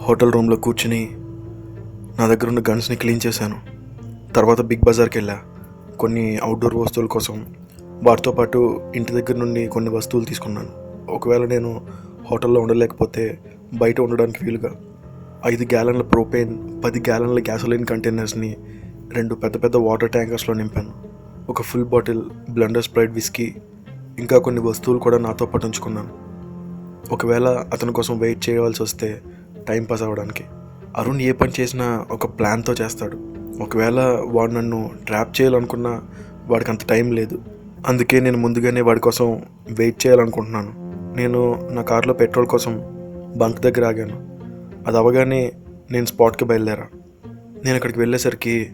Hotel రూమ్లో కూర్చుని నా దగ్గర ఉన్న గన్స్ని క్లీన్ చేశాను. తర్వాత బిగ్ బజార్కి వెళ్ళా. కొన్ని అవుట్డోర్ వస్తువుల కోసం. వాటితో పాటు ఇంటి దగ్గర నుండి కొన్ని వస్తువులు తీసుకున్నాను. ఒకవేళ నేను హోటల్లో ఉండలేకపోతే బయట ఉండడానికి వీలుగా. ఐదు గ్యాలన్ల ప్రోపేన్ పది గ్యాలన్ల గ్యాసోలిన్ కంటైనర్స్ని రెండు పెద్ద పెద్ద వాటర్ ట్యాంకర్స్లో నింపాను. ఒక full bottle Blenders Pride whisky ఇంకా కొన్ని వస్తువులు కూడా నాతో పాటు ఉంచుకున్నాను ఒకవేళ అతని కోసం వెయిట్ చేయవలసి వస్తే టైం పాస్ అవ్వడానికి. అరుణ్ ఏ పని చేసినా ఒక ప్లాన్తో చేస్తాడు. ఒకవేళ వాడు నన్ను ట్రాప్ చేయాలనుకున్నా వాడికి అంత టైం లేదు. అందుకే నేను ముందుగానే వాడి కోసం వెయిట్ చేయాలనుకుంటున్నాను. నేను నా కారులో పెట్రోల్ కోసం బంక్ దగ్గర ఆగాను. అది అవగానే నేను స్పాట్కి బయలుదేరా. నేను అక్కడికి వెళ్ళేసరికి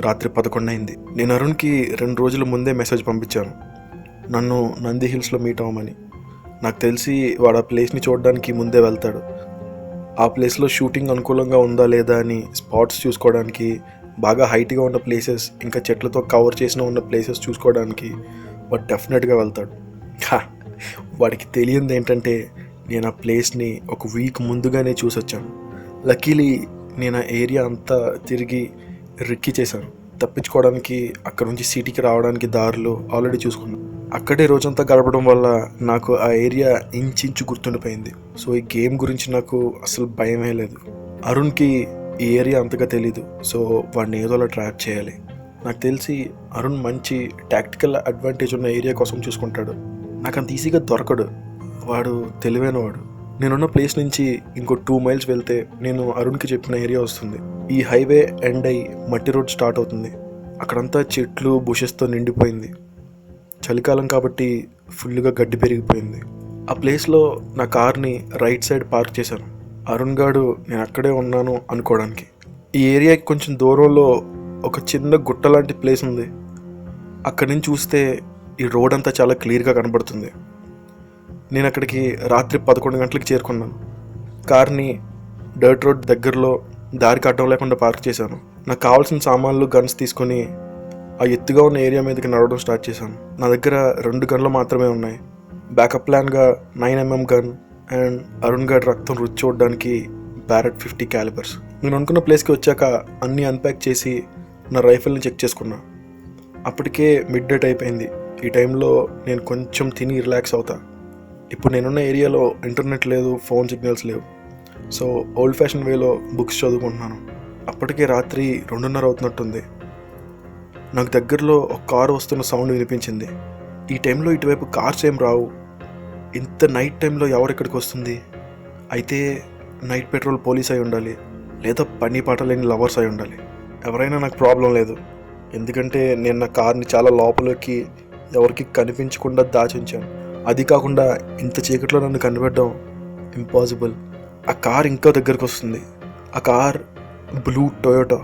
రాత్రి పదకొండు అయింది నేను అరుణ్కి రెండు రోజుల ముందే మెసేజ్ పంపించాను. నన్ను నంది హిల్స్లో మీట్ అవ్వమని. నాకు తెలిసి వాడు ఆ ప్లేస్ని చూడడానికి ముందే వెళ్తాడు. ఆ ప్లేస్లో షూటింగ్ అనుకూలంగా ఉందా లేదా అని స్పాట్స్ చూసుకోవడానికి బాగా హైట్గా ఉన్న ప్లేసెస్ ఇంకా చెట్లతో కవర్ చేసిన ఉన్న ప్లేసెస్ చూసుకోవడానికి వాడు డెఫినెట్గా వెళ్తాడు. హా, వాడికి తెలియంది ఏంటంటే నేను ఆ ప్లేస్ని ఒక వీక్ ముందుగానే చూసొచ్చాను. లక్కీలీ నేను ఆ ఏరియా అంతా తిరిగి రిక్కి చేశాను. తప్పించుకోవడానికి అక్కడ నుంచి సిటీకి రావడానికి దారులు ఆల్రెడీ చూసుకున్నాను. అక్కడే రోజంతా గడపడం వల్ల నాకు ఆ ఏరియా ఇంచించు గుర్తుండిపోయింది. సో ఈ గేమ్ గురించి నాకు అసలు భయమే లేదు. అరుణ్కి ఈ ఏరియా అంతగా తెలీదు. సో వాడిని ఏదో అలా ట్రాప్ చేయాలి. నాకు తెలిసి అరుణ్ మంచి టాక్టికల్ అడ్వాంటేజ్ ఉన్న ఏరియా కోసం చూసుకుంటాడు. నాకు అంత ఈజీగా దొరకడు. వాడు తెలివైన వాడు నేనున్న ప్లేస్ నుంచి ఇంకో టూ మైల్స్ వెళ్తే నేను అరుణ్కి చెప్పిన ఏరియా వస్తుంది. ఈ హైవే ఎండ్ అయి మట్టి రోడ్ స్టార్ట్ అవుతుంది. అక్కడంతా చెట్లు బుషెస్తో నిండిపోయింది. చలికాలం కాబట్టి ఫుల్గా గడ్డి పెరిగిపోయింది. ఆ ప్లేస్లో నా కార్ని రైట్ సైడ్ పార్క్ చేశాను. అరుణ్ గాడు నేను అక్కడే ఉన్నాను అనుకోవడానికి. ఈ ఏరియాకి కొంచెం దూరంలో ఒక చిన్న గుట్ట లాంటి ప్లేస్ ఉంది. అక్కడి నుంచి చూస్తే ఈ రోడ్ అంతా చాలా క్లియర్గా కనబడుతుంది. నేను అక్కడికి రాత్రి పదకొండు గంటలకు చేరుకున్నాను. కార్ని డర్ట్ రోడ్ దగ్గరలో దారికి కట్టడం లేకుండా పార్క్ చేశాను. నాకు కావాల్సిన సామాన్లు గన్స్ తీసుకొని ఆ ఎత్తుగా ఉన్న ఏరియా మీదకి నడవడం స్టార్ట్ చేశాను. నా దగ్గర రెండు గన్లు మాత్రమే ఉన్నాయి. బ్యాకప్ ప్లాన్గా నైన్ ఎంఎం గన్ అండ్ అరుణ్ గడ్ రక్తం రుచి చూడడానికి బ్యారెట్ ఫిఫ్టీ క్యాలిబర్స్. నేను అనుకున్న ప్లేస్కి వచ్చాక అన్నీ అన్ప్యాక్ చేసి నా రైఫిల్ని చెక్ చేసుకున్నా. అప్పటికే మిడ్ డేట్ అయిపోయింది. ఈ టైంలో నేను కొంచెం తిని రిలాక్స్ అవుతా. ఇప్పుడు నేనున్న ఏరియాలో ఇంటర్నెట్ లేదు ఫోన్ సిగ్నల్స్ లేవు. సో ఓల్డ్ ఫ్యాషన్ వేలో బుక్స్ చదువుకుంటున్నాను. అప్పటికే రాత్రి రెండున్నర అవుతున్నట్టుంది. నాకు దగ్గరలో ఒక కారు వస్తున్న సౌండ్ వినిపించింది. ఈ టైంలో ఇటువైపు కార్స్ ఏం రావు. ఇంత నైట్ టైంలో ఎవరు ఇక్కడికి వస్తుంది? అయితే నైట్ పెట్రోల్ పోలీస్ అయి ఉండాలి లేదా పని పాట లేని లవర్స్ అయి ఉండాలి. ఎవరైనా నాకు ప్రాబ్లం లేదు. ఎందుకంటే నేను నా కార్ని చాలా లోపలికి ఎవరికి కనిపించకుండా దాచి ఉంచాను అది కాకుండా ఇంత చీకట్లో నన్ను కనిపెట్టడం ఇంపాసిబుల్ ఆ కార్ ఇంకా దగ్గరకు వస్తుంది. ఆ కార్ బ్లూ టొయోటో.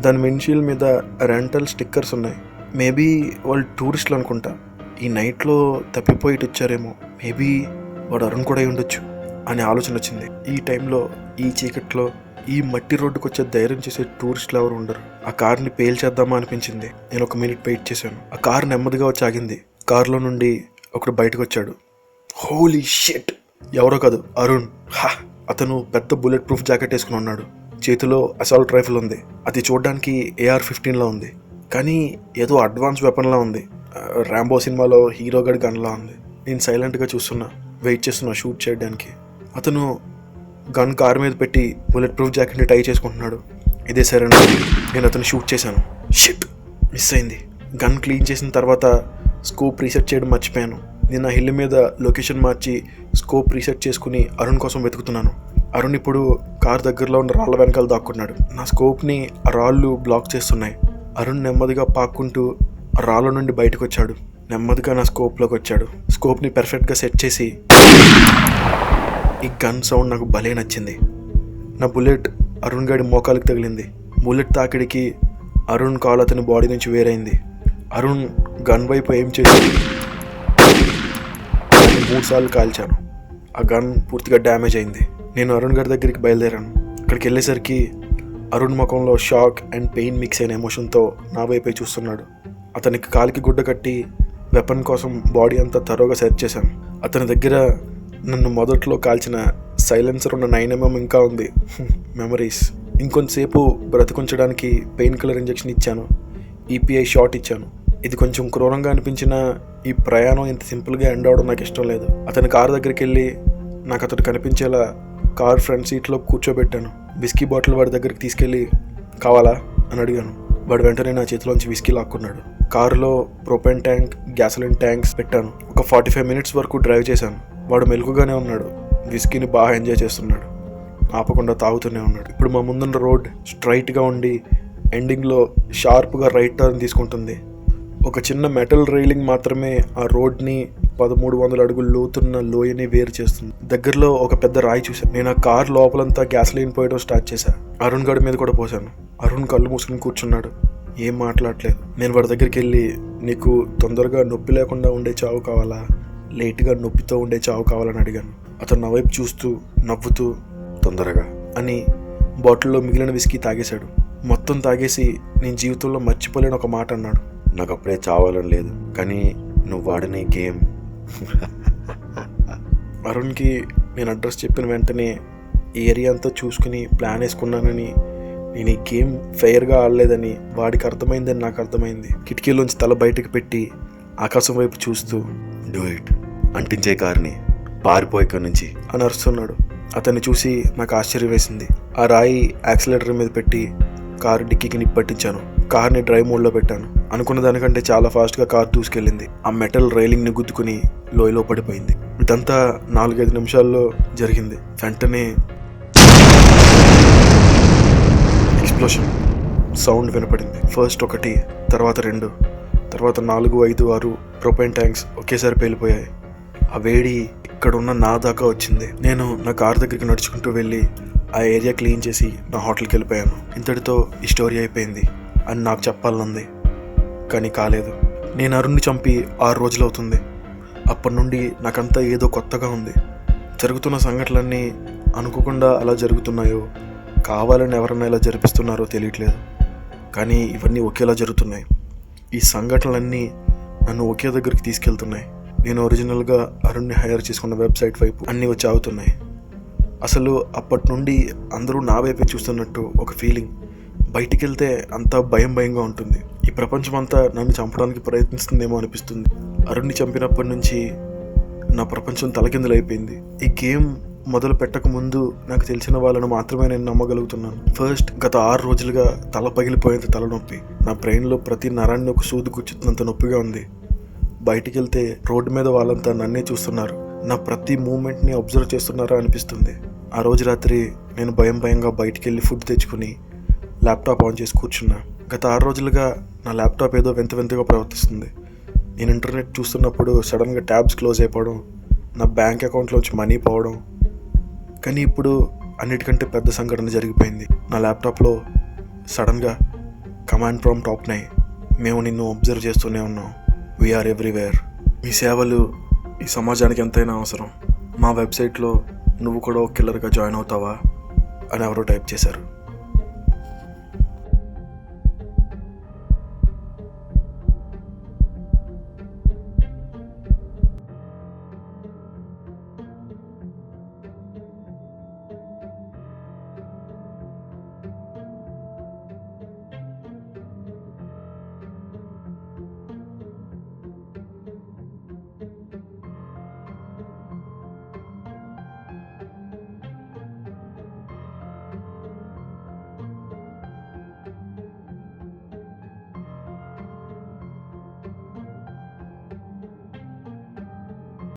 దాని విండ్షీల్డ్ మీద రెంటల్ స్టిక్కర్స్ ఉన్నాయి. మేబీ వాళ్ళు టూరిస్టులు అనుకుంటా. ఈ నైట్లో తప్పిపోయిట్ వచ్చారేమో. మేబీ వాడు అరుణ్ కూడా అయి ఉండొచ్చు అనే ఆలోచన వచ్చింది. ఈ టైంలో ఈ చీకట్లో ఈ మట్టి రోడ్డుకు వచ్చే ధైర్యం చేసే టూరిస్టులు ఎవరు ఉండరు. ఆ కార్ని పేల్చేద్దామా అనిపించింది. నేను ఒక మినిట్ వెయిట్ చేశాను. ఆ కార్ నెమ్మదిగా వచ్చి ఆగింది. కారులో నుండి ఒకడు బయటకు వచ్చాడు. హోలీ షెట్ ఎవరో కాదు అరుణ్. హా! అతను పెద్ద బుల్లెట్ ప్రూఫ్ జాకెట్ వేసుకుని ఉన్నాడు. చేతిలో అసాల్ట్ రైఫిల్ ఉంది. అది చూడడానికి ఏఆర్ ఫిఫ్టీన్లో ఉంది. కానీ ఏదో అడ్వాన్స్ వెపన్లా ఉంది. ర్యాంబో సినిమాలో హీరో గడ్ గన్లా ఉంది. నేను సైలెంట్గా చూస్తున్నా. వెయిట్ చేస్తున్నా షూట్ చేయడానికి. అతను గన్ కార్ మీద పెట్టి బుల్లెట్ ప్రూఫ్ జాకెట్ని టై చేసుకుంటున్నాడు. ఇదే సరే నేను అతను షూట్ చేశాను. షిట్ మిస్ అయింది. గన్ క్లీన్ చేసిన తర్వాత స్కోప్ రీసెట్ చేయడం మర్చిపోయాను. నేను ఆ హిల్ మీద లొకేషన్ మార్చి స్కోప్ రీసెట్ చేసుకుని అరుణ్ కోసం వెతుకుతున్నాను. అరుణ్ ఇప్పుడు కార్ దగ్గరలో ఉన్న రాళ్ళ వెనకాల దాక్కున్నాడు. నా స్కోప్ని ఆ రాళ్ళు బ్లాక్ చేస్తున్నాయి. అరుణ్ నెమ్మదిగా పాక్కుంటూ ఆ రాళ్ళ నుండి బయటకు వచ్చాడు నెమ్మదిగా నా స్కోప్లోకి వచ్చాడు. స్కోప్ని పెర్ఫెక్ట్గా సెట్ చేసి ఈ గన్ సౌండ్ నాకు భలే నచ్చింది. నా బుల్లెట్ అరుణ్ గాడి మోకాలకు తగిలింది. బుల్లెట్ తాకిడికి అరుణ్ కాల్ అతని బాడీ నుంచి వేరైంది. అరుణ్ గన్ వైపు ఏం చేసి మూడు సార్లు కాల్చాను. ఆ గన్ పూర్తిగా డ్యామేజ్ అయింది. నేను అరుణ్ గారి దగ్గరికి బయలుదేరాను. అక్కడికి వెళ్ళేసరికి అరుణ్ ముఖంలో షాక్ అండ్ పెయిన్ మిక్స్ అయిన ఎమోషన్తో నా వైపే చూస్తున్నాడు. అతనికి కాలికి గుడ్డ కట్టి వెపన్ కోసం బాడీ అంతా తరోగా సెర్చ్ చేశాను. అతని దగ్గర నన్ను మొదట్లో కాల్చిన సైలెన్సర్ ఉన్న నైన్ ఎంఎం ఇంకా ఉంది. మెమరీస్. ఇంకొంతసేపు బ్రతికుంచడానికి పెయిన్ కిల్లర్ ఇంజెక్షన్ ఇచ్చాను. ఈపీఐ షాట్ ఇచ్చాను. ఇది కొంచెం క్రూరంగా అనిపించిన ఈ ప్రయాణం ఇంత సింపుల్గా ఎండ్ అవడం నాకు ఇష్టం లేదు. అతని కారు దగ్గరికి వెళ్ళి నాకు అతడు కనిపించేలా కార్ ఫ్రంట్ సీట్లో కూర్చోబెట్టాను. విస్కీ బాటిల్ వాడి దగ్గరికి తీసుకెళ్ళి కావాలా అని అడిగాను. వాడు వెంటనే నా చేతిలోంచి విస్కీ లాక్కున్నాడు. కారులో ప్రొపెన్ ట్యాంక్ గ్యాసలిన్ ట్యాంక్స్ పెట్టాను. ఒక ఫార్టీ ఫైవ్ మినిట్స్ వరకు డ్రైవ్ చేశాను. వాడు మెలుగుగానే ఉన్నాడు. విస్కీని బాగా ఎంజాయ్ చేస్తున్నాడు. ఆపకుండా తాగుతూనే ఉన్నాడు. ఇప్పుడు మా ముందున్న రోడ్ స్ట్రైట్గా ఉండి ఎండింగ్లో షార్ప్గా రైట్ టర్న్ తీసుకుంటుంది. ఒక చిన్న మెటల్ రైలింగ్ మాత్రమే ఆ రోడ్ని పదమూడు వందల అడుగుల లోతున్న లోయని వేరు చేస్తుంది. దగ్గరలో ఒక పెద్ద రాయి చూశాను. నేను ఆ కార్ లోపలంతా గ్యాస్లైన్ పోయడం స్టార్ట్ చేశా. అరుణ్ గడి మీద కూడా పోసాను అరుణ్ కళ్ళు మూసుకుని కూర్చున్నాడు. ఏం మాట్లాడలేదు. నేను వాడి దగ్గరికి వెళ్ళి నీకు తొందరగా నొప్పి లేకుండా ఉండే చావు కావాలా? లేట్గా నొప్పితో ఉండే చావు కావాలని అడిగాను. అతను నా వైపు చూస్తూ నవ్వుతూ తొందరగా అని బాటిల్లో మిగిలిన విస్కీ తాగేశాడు. మొత్తం తాగేసి నేను జీవితంలో మర్చిపోలేని ఒక మాట అన్నాడు. నాకు అప్పుడే చావాలని లేదు. కానీ నువ్వు వాడిన గేమ్ అరుణ్కి నేను అడ్రస్ చెప్పిన వెంటనే ఈ ఏరియా అంతా చూసుకుని ప్లాన్ వేసుకున్నానని నేను ఈ గేమ్ ఫెయిర్గా ఆడలేదని వాడికి అర్థమైందని నాకు అర్థమైంది. కిటికీలోంచి తల బయటకు పెట్టి ఆకాశం వైపు చూస్తూ డూ ఇట్ అంటించే కారుని పారిపోయి ఇక్కడి నుంచి అని అరుస్తున్నాడు. అతన్ని చూసి నాకు ఆశ్చర్యం వేసింది ఆ రాయి యాక్సిలేటర్ మీద పెట్టి కారు డిక్కీకి నిప్పట్టించాను. కార్ని డ్రైవ్ మోడ్లో పెట్టాను. అనుకున్న దానికంటే చాలా ఫాస్ట్గా కార్ దూసుకెళ్ళింది. ఆ మెటల్ రైలింగ్ని గుద్దుకుని లోయలో పడిపోయింది. ఇదంతా నాలుగైదు నిమిషాల్లో జరిగింది. వెంటనే ఎక్స్ప్లోషన్. సౌండ్ వినపడింది. ఫస్ట్ ఒకటి తర్వాత రెండు తర్వాత నాలుగు ఐదు ఆరు ప్రొపైన్ ట్యాంక్స్ ఒకేసారి పేలిపోయాయి. ఆ వేడి ఇక్కడ ఉన్న నా దాకా వచ్చింది. నేను నా కార్ దగ్గరికి నడుచుకుంటూ వెళ్ళి ఆ ఏరియా క్లీన్ చేసి నా హోటల్కి వెళ్ళిపోయాను. ఇంతటితో ఈ స్టోరీ అయిపోయింది. అని నాకు చెప్పాలనుంది. కానీ కాలేదు. నేను అరుణ్ని చంపి ఆరు రోజులు అవుతుంది అప్పటి నుండి నాకంతా ఏదో కొత్తగా ఉంది. జరుగుతున్న సంఘటనలన్నీ అనుకోకుండా అలా జరుగుతున్నాయో కావాలని ఎవరన్నా ఇలా జరిపిస్తున్నారో తెలియట్లేదు. కానీ ఇవన్నీ ఒకేలా జరుగుతున్నాయి. ఈ సంఘటనలన్నీ నన్ను ఒకే దగ్గరికి తీసుకెళ్తున్నాయి. నేను ఒరిజినల్గా అరుణ్ని హైర్ చేసుకున్న వెబ్సైట్ వైపు అన్నీ వచ్చి ఆగుతున్నాయి. అసలు అప్పటి నుండి అందరూ నా వైపే చూస్తున్నట్టు ఒక ఫీలింగ్. బయటికి వెళ్తే అంతా భయం భయంగా ఉంటుంది. ఈ ప్రపంచం అంతా నన్ను చంపడానికి ప్రయత్నిస్తుందేమో అనిపిస్తుంది. అరుణ్ని చంపినప్పటి నుంచి నా ప్రపంచం తలకిందులైపోయింది ఈ గేమ్ మొదలు పెట్టక ముందు నాకు తెలిసిన వాళ్ళను మాత్రమే నేను నమ్మగలుగుతున్నాను. ఫస్ట్ గత ఆరు రోజులుగా తల పగిలిపోయేంత తలనొప్పి నా బ్రెయిన్లో ప్రతి నరాన్ని ఒక సూది గుచ్చుతున్నంత నొప్పిగా ఉంది. బయటికి వెళ్తే రోడ్డు మీద వాళ్ళంతా నన్నే చూస్తున్నారు. నా ప్రతి మూమెంట్ని అబ్జర్వ్ చేస్తున్నారా అనిపిస్తుంది. ఆ రోజు రాత్రి నేను భయం భయంగా బయటికి వెళ్ళి ఫుడ్ తెచ్చుకుని ల్యాప్టాప్ ఆన్ చేసి కూర్చున్నా. గత ఆరు రోజులుగా నా ల్యాప్టాప్ ఏదో వింత వింతగా ప్రవర్తిస్తుంది. నేను ఇంటర్నెట్ చూస్తున్నప్పుడు సడన్గా ట్యాబ్స్ క్లోజ్ అయిపోవడం నా బ్యాంక్ అకౌంట్లోంచి మనీ పోవడం. కానీ ఇప్పుడు అన్నిటికంటే పెద్ద సంఘటన జరిగిపోయింది. నా ల్యాప్టాప్లో సడన్గా కమాండ్ ప్రామ్ టాప్ నై మేము నిన్ను అబ్జర్వ్ చేస్తూనే ఉన్నాం. వీఆర్ ఎవ్రీవేర్ మీ సేవలు ఈ సమాజానికి ఎంతైనా అవసరం. మా వెబ్సైట్లో నువ్వు కూడా ఒక కిల్లర్గా జాయిన్ అవుతావా? అని ఎవరో టైప్ చేశారు.